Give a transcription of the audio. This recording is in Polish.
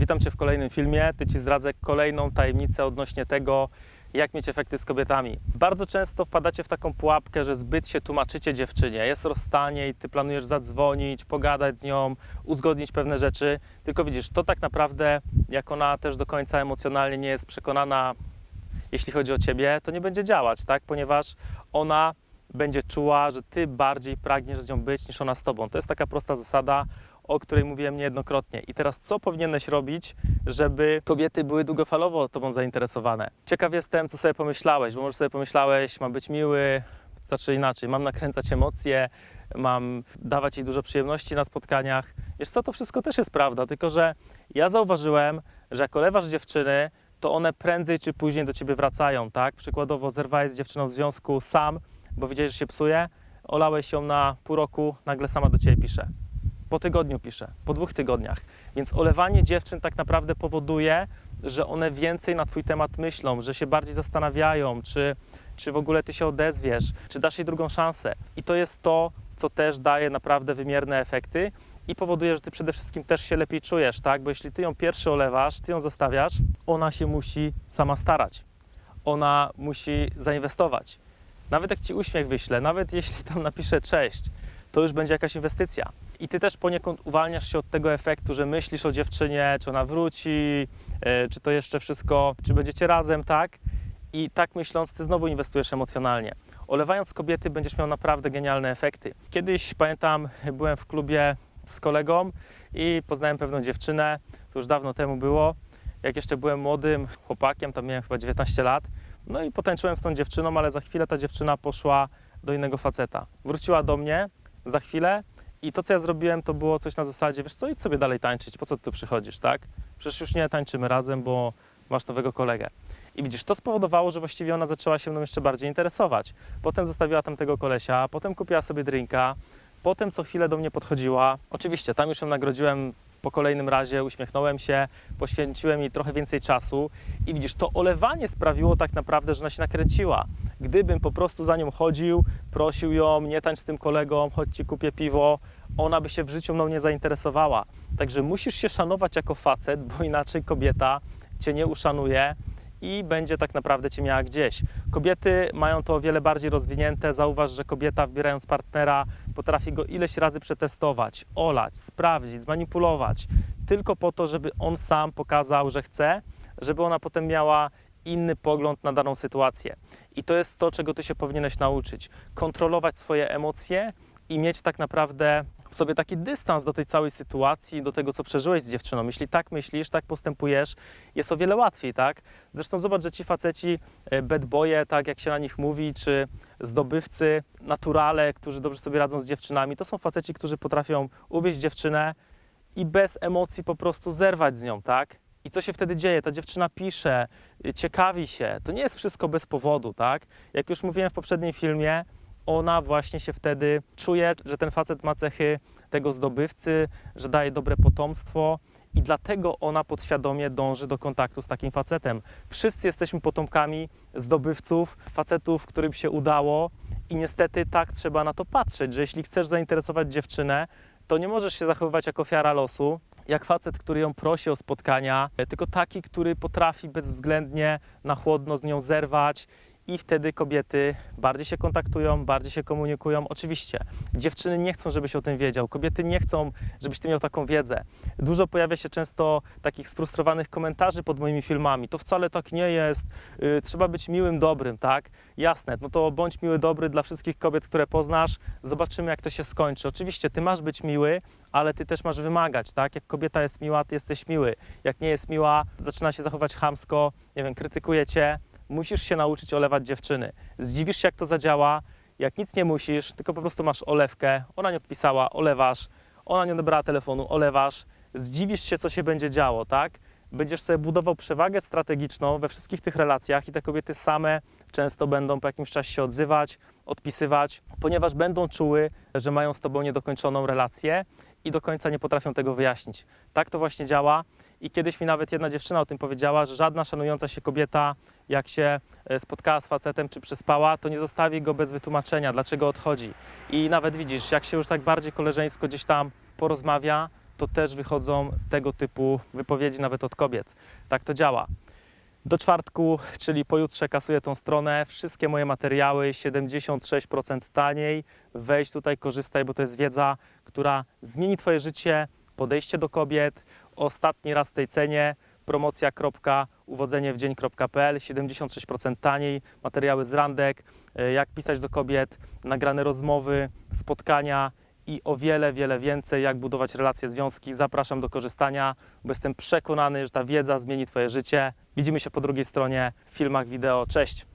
Witam Cię w kolejnym filmie. Ty Ci zdradzę kolejną tajemnicę odnośnie tego, jak mieć efekty z kobietami. Bardzo często wpadacie w taką pułapkę, że zbyt się tłumaczycie dziewczynie. Jest rozstanie i Ty planujesz zadzwonić, pogadać z nią, uzgodnić pewne rzeczy. Tylko widzisz, to tak naprawdę, jak ona też do końca emocjonalnie nie jest przekonana, jeśli chodzi o Ciebie, to nie będzie działać, tak? Ponieważ ona będzie czuła, że Ty bardziej pragniesz z nią być niż ona z Tobą. To jest taka prosta zasada, o której mówiłem niejednokrotnie. I teraz co powinieneś robić, żeby kobiety były długofalowo Tobą zainteresowane? Ciekaw jestem, co sobie pomyślałeś, bo może sobie pomyślałeś, mam być miły, znaczy inaczej, mam nakręcać emocje, mam dawać jej dużo przyjemności na spotkaniach. Wiesz co, to wszystko też jest prawda, tylko że ja zauważyłem, że jak olewasz dziewczyny, to one prędzej czy później do ciebie wracają, tak? Przykładowo zerwałeś z dziewczyną w związku sam, bo widziałeś, że się psuje, olałeś ją na pół roku, nagle sama do ciebie pisze. Po tygodniu pisze, po dwóch tygodniach. Więc olewanie dziewczyn tak naprawdę powoduje, że one więcej na twój temat myślą, że się bardziej zastanawiają, czy, czy w ogóle ty się odezwiesz, czy dasz jej drugą szansę. I to jest to, co też daje naprawdę wymierne efekty i powoduje, że ty przede wszystkim też się lepiej czujesz, tak? Bo jeśli ty ją pierwszy olewasz, ty ją zostawiasz, ona się musi sama starać. Ona musi zainwestować. Nawet jak ci uśmiech wyśle, nawet jeśli tam napisze cześć, to już będzie jakaś inwestycja. I ty też poniekąd uwalniasz się od tego efektu, że myślisz o dziewczynie, czy ona wróci, e, czy to jeszcze wszystko, czy będziecie razem, tak? I tak myśląc, ty znowu inwestujesz emocjonalnie. Olewając kobiety, będziesz miał naprawdę genialne efekty. Kiedyś pamiętam, byłem w klubie z kolegą i poznałem pewną dziewczynę, to już dawno temu było. Jak jeszcze byłem młodym chłopakiem, tam miałem chyba 19 lat. No i potańczyłem z tą dziewczyną, ale za chwilę ta dziewczyna poszła do innego faceta. Wróciła do mnie za chwilę i to, co ja zrobiłem, to było coś na zasadzie, wiesz co, idź sobie dalej tańczyć, po co ty tu przychodzisz, tak? Przecież już nie tańczymy razem, bo masz nowego kolegę. I widzisz, to spowodowało, że właściwie ona zaczęła się mną jeszcze bardziej interesować. Potem zostawiła tam tego kolesia, potem kupiła sobie drinka, potem co chwilę do mnie podchodziła. Oczywiście, tam już ją nagrodziłem po kolejnym razie, uśmiechnąłem się, poświęciłem jej trochę więcej czasu i widzisz, to olewanie sprawiło tak naprawdę, że ona się nakręciła. Gdybym po prostu za nią chodził, prosił ją, nie tańcz z tym kolegą, chodź ci kupię piwo, ona by się w życiu mną nie zainteresowała. Także musisz się szanować jako facet, bo inaczej kobieta cię nie uszanuje i będzie tak naprawdę cię miała gdzieś. Kobiety mają to o wiele bardziej rozwinięte. Zauważ, że kobieta wybierając partnera potrafi go ileś razy przetestować, olać, sprawdzić, zmanipulować, tylko po to, żeby on sam pokazał, że chce, żeby ona potem miała inny pogląd na daną sytuację. I to jest to, czego ty się powinieneś nauczyć. Kontrolować swoje emocje i mieć tak naprawdę w sobie taki dystans do tej całej sytuacji, do tego, co przeżyłeś z dziewczyną. Jeśli tak myślisz, tak postępujesz, jest o wiele łatwiej, tak? Zresztą zobacz, że ci faceci, e, bad boye, tak jak się na nich mówi, czy zdobywcy, naturale, którzy dobrze sobie radzą z dziewczynami, to są faceci, którzy potrafią uwieść dziewczynę i bez emocji po prostu zerwać z nią, tak? I co się wtedy dzieje? Ta dziewczyna pisze, ciekawi się. To nie jest wszystko bez powodu, tak? Jak już mówiłem w poprzednim filmie, ona właśnie się wtedy czuje, że ten facet ma cechy tego zdobywcy, że daje dobre potomstwo i dlatego ona podświadomie dąży do kontaktu z takim facetem. Wszyscy jesteśmy potomkami zdobywców, facetów, którym się udało i niestety tak trzeba na to patrzeć, że jeśli chcesz zainteresować dziewczynę, to nie możesz się zachowywać jak ofiara losu, jak facet, który ją prosi o spotkania, tylko taki, który potrafi bezwzględnie na chłodno z nią zerwać i wtedy kobiety bardziej się kontaktują, bardziej się komunikują. Oczywiście, dziewczyny nie chcą, żebyś o tym wiedział, kobiety nie chcą, żebyś ty miał taką wiedzę. Dużo pojawia się często takich sfrustrowanych komentarzy pod moimi filmami. To wcale tak nie jest, yy, trzeba być miłym, dobrym, tak? Jasne, no to bądź miły, dobry dla wszystkich kobiet, które poznasz. Zobaczymy, jak to się skończy. Oczywiście, ty masz być miły, ale ty też masz wymagać, tak? Jak kobieta jest miła, ty jesteś miły. Jak nie jest miła, zaczyna się zachować chamsko, nie wiem, krytykuje cię, musisz się nauczyć olewać dziewczyny. Zdziwisz się, jak to zadziała, jak nic nie musisz, tylko po prostu masz olewkę, ona nie odpisała, olewasz, ona nie odebrała telefonu, olewasz, zdziwisz się, co się będzie działo, tak? Będziesz sobie budował przewagę strategiczną we wszystkich tych relacjach i te kobiety same często będą po jakimś czasie się odzywać, odpisywać, ponieważ będą czuły, że mają z tobą niedokończoną relację i do końca nie potrafią tego wyjaśnić. Tak to właśnie działa. I kiedyś mi nawet jedna dziewczyna o tym powiedziała, że żadna szanująca się kobieta, jak się e, spotkała z facetem czy przespała, to nie zostawi go bez wytłumaczenia, dlaczego odchodzi. I nawet widzisz, jak się już tak bardziej koleżeńsko gdzieś tam porozmawia, to też wychodzą tego typu wypowiedzi nawet od kobiet. Tak to działa. Do czwartku, czyli pojutrze kasuję tą stronę. Wszystkie moje materiały 76% taniej. Wejdź tutaj, korzystaj, bo to jest wiedza, która zmieni Twoje życie, podejście do kobiet. Ostatni raz w tej cenie promocja.uwodzeniewdzień.pl 76% taniej, materiały z randek, e, jak pisać do kobiet, nagrane rozmowy, spotkania i o wiele, wiele więcej, jak budować relacje, związki. Zapraszam do korzystania, bo jestem przekonany, że ta wiedza zmieni Twoje życie. Widzimy się po drugiej stronie w filmach wideo. Cześć!